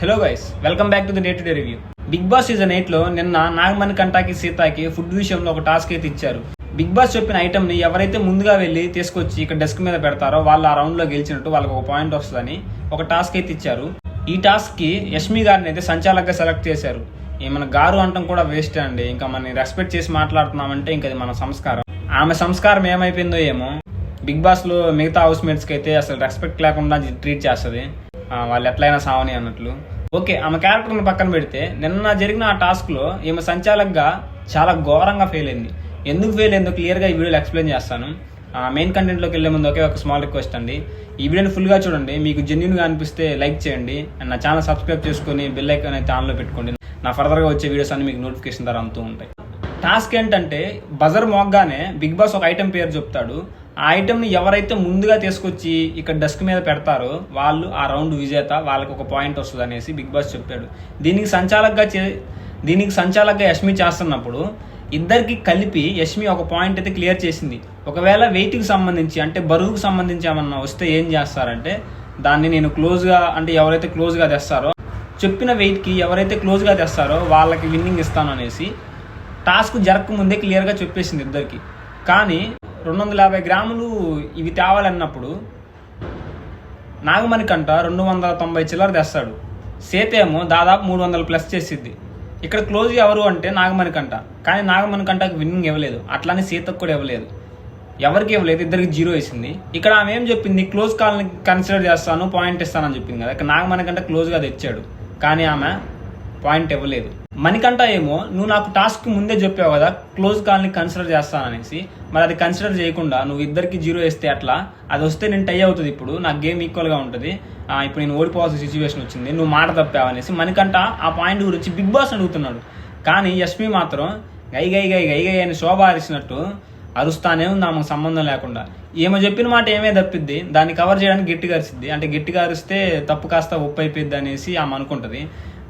Hello guys welcome back to the day to day review Bigg Boss season ఎయిట్లో నిన్న Nagamani కంటాకి సీతాకి food విషయంలో ఒక task అయితే ఇచ్చారు. బిగ్ బాస్ చెప్పిన ఐటమ్ని ఎవరైతే ముందుగా వెళ్ళి తీసుకొచ్చి ఇక్కడ డెస్క్ మీద పెడతారో వాళ్ళు ఆ రౌండ్లో గెలిచినట్టు వాళ్ళకి ఒక పాయింట్ వస్తుందని ఒక టాస్క్ అయితే ఇచ్చారు. ఈ టాస్క్కి యష్మి గారిని అయితే సంచాలకుగా సెలెక్ట్ చేశారు. మన గారు అంటాం కూడా వేస్ట్ అండి. ఇంకా మనం రెస్పెక్ట్ చేసి మాట్లాడుతున్నామంటే ఇంకా మన సంస్కారం. ఆమె సంస్కారం ఏమైపోయిందో ఏమో. బిగ్ బాస్లో మిగతా హౌస్ మేట్స్కి అయితే అసలు రెస్పెక్ట్ లేకుండా ట్రీట్ చేస్తుంది. వాళ్ళు ఎట్లయినా సావని అన్నట్లు. ఓకే ఆమె క్యారెక్టర్ని పక్కన పెడితే నిన్న జరిగిన ఆ టాస్క్లో ఈమె సంచాలకంగా చాలా ఘోరంగా ఫెయిల్ అయింది. ఎందుకు ఫెయిల్ అయిందో క్లియర్గా ఈ వీడియోలో ఎక్స్ప్లెయిన్ చేస్తాను. మెయిన్ కంటెంట్లోకి వెళ్ళే ముందు ఒకే ఒక స్మాల్ రిక్వెస్ట్ అండి. ఈ వీడియోని ఫుల్గా చూడండి మీకు జెన్యున్గా అనిపిస్తే లైక్ చేయండి అండ్ నా ఛానల్ సబ్స్క్రైబ్ చేసుకొని బెల్ ఐకాన్ అయితే ఆన్లో పెట్టుకోండి. నా ఫర్దర్గా వచ్చే వీడియోస్ అన్ని మీకు నోటిఫికేషన్ ద్వారా అందుతూ ఉంటాయి. టాస్క్ ఏంటంటే బజర్ మోగ్గానే బిగ్ బాస్ ఒక ఐటెం పేరు చెప్తాడు. ఆ ఐటెంని ఎవరైతే ముందుగా తీసుకొచ్చి ఇక్కడ డెస్క్ మీద పెడతారో వాళ్ళు ఆ రౌండ్ విజేత వాళ్ళకి ఒక పాయింట్ వస్తుంది అనేసి బిగ్ బాస్ చెప్పాడు. దీనికి సంచాలకగా చే దీనికి సంచాలకగా యష్మి చేస్తున్నప్పుడు ఇద్దరికి కలిపి యష్మి ఒక పాయింట్ అయితే క్లియర్ చేసింది. ఒకవేళ వెయిట్కి సంబంధించి అంటే బరువుకు సంబంధించి ఏమన్నా వస్తే ఏం చేస్తారంటే దాన్ని నేను క్లోజ్గా అంటే ఎవరైతే క్లోజ్గా తెస్తారో చెప్పిన వెయిట్కి ఎవరైతే క్లోజ్గా తెస్తారో వాళ్ళకి విన్నింగ్ ఇస్తాను అనేసి టాస్క్ జరగక ముందే క్లియర్గా చెప్పేసింది ఇద్దరికి. కానీ రెండు వందల యాభై గ్రాములు ఇవి తేవాలన్నప్పుడు నాగమణి కంట రెండు వందల తొంభై చిల్లర తెస్తాడు. సేతేమో దాదాపు మూడు వందలు ప్లస్ చేసిద్ది. ఇక్కడ క్లోజ్ ఎవరు అంటే నాగమణి కంట కానీ నాగమణి కంటకు విన్నింగ్ ఇవ్వలేదు. అట్లానే సీతకు కూడా ఇవ్వలేదు. ఎవరికి ఇవ్వలేదు? ఇద్దరికి జీరో వేసింది. ఇక్కడ ఆమె ఏం చెప్పింది? క్లోజ్ కాల్ని కన్సిడర్ చేస్తాను పాయింట్ ఇస్తానని చెప్పింది కదా. ఇక్కడ నాగమణి కంట క్లోజ్గా తెచ్చాడు. కానీ ఆమె పాయింట్ ఇవ్వలేదు. మణికంట ఏమో నువ్వు నాకు టాస్క్ ముందే చెప్పావు కదా క్లోజ్ కాల్ని కన్సిడర్ చేస్తాననేసి. మరి అది కన్సిడర్ చేయకుండా నువ్వు ఇద్దరికి జీరో వేస్తే అట్లా అది వస్తే నేను టై అవుతుంది ఇప్పుడు నాకు గేమ్ ఈక్వల్గా ఉంటుంది. ఇప్పుడు నేను ఓడిపోవాల్సిన సిచ్యువేషన్ వచ్చింది నువ్వు మాట తప్పావనేసి. మణికంట ఆ పాయింట్ గురించి బిగ్ బాస్ అడుగుతున్నాడు. కానీ యష్మి మాత్రం గై గై గై గై గై అని శోభ అరిచినట్టు అరుస్తానే ఉంది ఆమెకు సంబంధం లేకుండా. ఏమో చెప్పిన మాట ఏమే తప్పిద్ది దాన్ని కవర్ చేయడానికి గట్టిగా అరిసిద్ది. అంటే గట్టిగా అరిస్తే తప్పు కాస్త ఉప్పు అయిపోద్ది అనేసి ఆమె అనుకుంటుంది.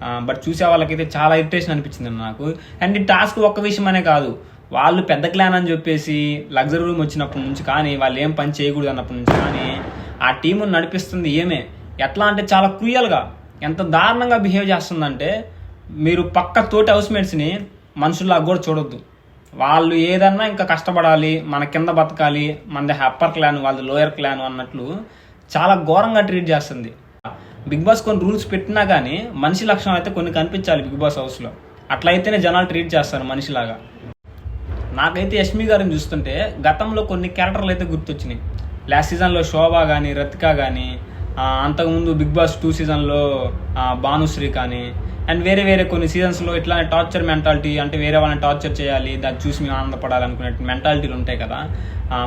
బట్ చూసే వాళ్ళకైతే చాలా ఇరిటేషన్ అనిపించింది నాకు. అండ్ ఈ టాస్క్ ఒక్క విషయం అనే కాదు. వాళ్ళు పెద్ద క్లాన్ అని చెప్పేసి లగ్జరీ రూమ్ వచ్చినప్పటి నుంచి కానీ వాళ్ళు ఏం పని చేయకూడదు అన్నప్పటి నుంచి కానీ ఆ టీముని నడిపిస్తుంది ఏమే? ఎట్లా అంటే చాలా క్రూయల్గా ఎంత దారుణంగా బిహేవ్ చేస్తుందంటే మీరు పక్క తోటి హౌస్మేట్స్ని మనుషుల్లా కూడా చూడొద్దు. వాళ్ళు ఏదన్నా ఇంకా కష్టపడాలి మన కింద బతకాలి మనది అప్పర్ క్లాన్ వాళ్ళది లోయర్ క్లాన్ అన్నట్లు చాలా ఘోరంగా ట్రీట్ చేస్తుంది. బిగ్ బాస్ కొన్ని రూల్స్ పెట్టినా కానీ మనిషి లక్షణం అయితే కొన్ని కనిపించాలి బిగ్ బాస్ హౌస్లో అట్లయితేనే జనాలు ట్రీట్ చేస్తారు మనిషిలాగా. నాకైతే యష్మి గారిని చూస్తుంటే గతంలో కొన్ని క్యారెక్టర్లు అయితే గుర్తొచ్చినాయి. లాస్ట్ సీజన్లో శోభ కానీ రతిక కానీ అంతకుముందు బిగ్ బాస్ టూ సీజన్లో భానుశ్రీ కానీ అండ్ వేరే వేరే కొన్ని సీజన్స్లో ఇట్లా టార్చర్ మెంటాలిటీ అంటే వేరే వాళ్ళని టార్చర్ చేయాలి దాన్ని చూసి మేము ఆనందపడాలి అనుకునే మెంటాలిటీలు ఉంటాయి కదా.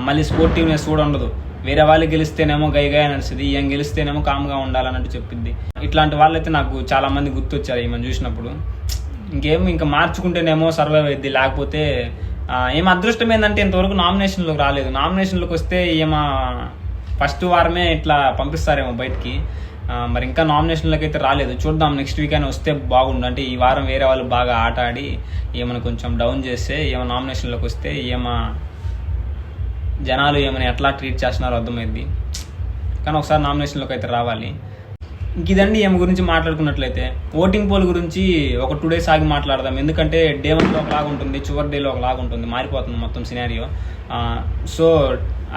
మళ్ళీ స్పోర్టివ్నెస్ కూడా ఉండదు వేరే వాళ్ళు గెలిస్తేనేమో గైగా గై నడుస్తుంది ఈయన గెలిస్తేనేమో కామ్గా ఉండాలన్నట్టు చెప్పింది. ఇట్లాంటి వాళ్ళైతే నాకు చాలా మంది గుర్తొచ్చారు ఈమెను చూసినప్పుడు. ఇంకేం ఇంకా మార్చుకుంటేనేమో సర్వైవ్ అయింది లేకపోతే ఏం అదృష్టం ఏంటంటే ఇంతవరకు నామినేషన్లోకి రాలేదు. నామినేషన్లోకి వస్తే ఏమో ఫస్ట్ వారమే ఇట్లా పంపిస్తారేమో బయటికి. మరి ఇంకా నామినేషన్లోకి అయితే రాలేదు. చూద్దాం నెక్స్ట్ వీక్ అయినా వస్తే బాగుండు. అంటే ఈ వారం వేరే వాళ్ళు బాగా ఆట ఆడి ఏమైనా కొంచెం డౌన్ చేస్తే ఏమో నామినేషన్లోకి వస్తే ఏమో జనాలు ఏమైనా ఎట్లా ట్రీట్ చేస్తున్నారో అర్థమైంది కానీ ఒకసారి నామినేషన్లోకి అయితే రావాలి. ఇంక ఇదండి గురించి మాట్లాడుకున్నట్లయితే. ఓటింగ్ పోల్ గురించి ఒక టూ డేస్ ఆగి మాట్లాడదాం. ఎందుకంటే డే వన్లో ఒకలాగా ఉంటుంది చివరి డేలో ఒకలాగా ఉంటుంది మారిపోతుంది మొత్తం సినారియో సో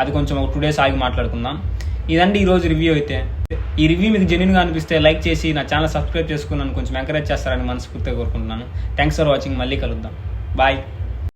అది కొంచెం ఒక టూ డేస్ ఆగి మాట్లాడుకుందాం. ఇదండి ఈరోజు రివ్యూ అయితే. ఈ రివ్యూ మీకు జెన్యున్గా అనిపిస్తే లైక్ చేసి నా ఛానల్ సబ్స్క్రైబ్ చేసుకుని నన్ను కొంచెం ఎంకరేజ్ చేస్తారని మనస్ఫూర్తిగా కోరుకుంటున్నాను. థ్యాంక్స్ ఫర్ వాచింగ్ మళ్ళీ కలుద్దాం. బాయ్